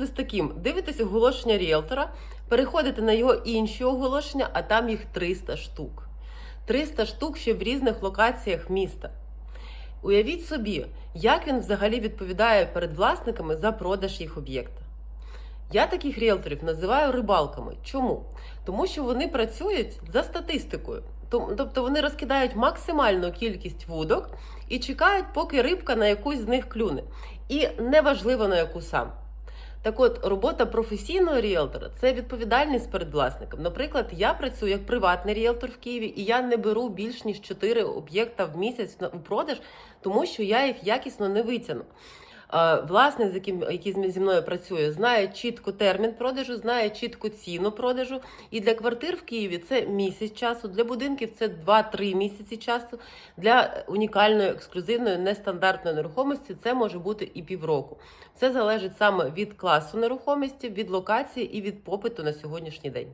З таким дивитесь оголошення ріелтора, переходите на його інші оголошення, а там їх 300 штук. 300 штук ще в різних локаціях міста. Уявіть собі, як він взагалі відповідає перед власниками за продаж їх об'єкта. Я таких ріелторів називаю рибалками. Чому? Тому що вони працюють за статистикою. Тобто вони розкидають максимальну кількість вудок і чекають, поки рибка на якусь з них клюне. І неважливо на яку сам. Так от, робота професійного ріелтора це відповідальність перед власником. Наприклад, я працюю як приватний ріелтор в Києві, і я не беру більш ніж 4 об'єкта в місяць у продаж, тому що я їх якісно не витягну. Е, Власник, з яким який зі мною працює, знає чітко термін продажу, знає чітко ціну продажу. І для квартир в Києві це місяць часу, для будинків це 2-3 місяці часу. Для унікальної, ексклюзивної, нестандартної нерухомості це може бути і півроку. Це залежить саме від класу нерухомості, від локації і від попиту на сьогоднішній день.